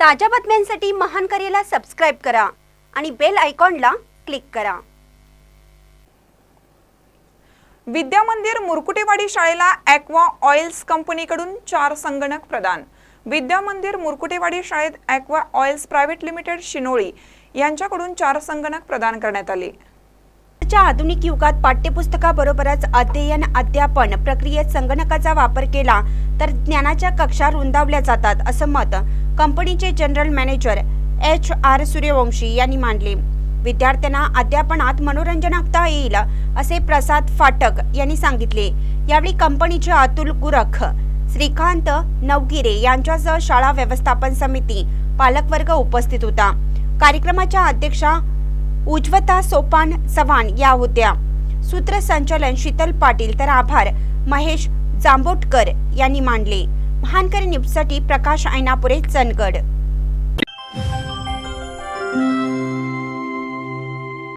ताज्या बातम्यांसाठी महान करेला सबस्क्राईब करा आणि बेल आयकॉनला क्लिक करा. विद्या मंदिर मुरकुटेवाडी शाळेला ॲक्वा ऑइल्स कंपनीकडून चार संगणक प्रदान. विद्या मंदिर मुरकुटेवाडी शाळेत aqua oils private limited Shinoli यांच्याकडून चार संगणक प्रदान करण्यात आले. आजच्या आधुनिक युगात पाठ्यपुस्तकाबरोबरच अध्ययन अध्यापन प्रक्रियेत संगणकाचा वापर केला तर ज्ञानाच्या कक्षा रुंदावल्या जातात असं मत कंपनीचे general manager H R Suryavanshi यांनी मांडले. विद्यार्थ्यांना अध्यापनात मनोरंजन आणता येईल असे प्रसाद फाटक यांनी सांगितले. यावेळी कंपनीचे अतुल गुरख श्रीकांत नवगिरे यांच्यासह शाळा व्यवस्थापन समिती पालकवर्ग उपस्थित होता. कार्यक्रमाच्या अध्यक्षा उज्वता सोपान चव्हाण या होत्या. सूत्रसंचालन शीतल पाटील तर आभार. महेश जांबोटकर यांनी मांडले. महानकर न्यूजसाठी प्रकाश ऐनापुरे चंदगड.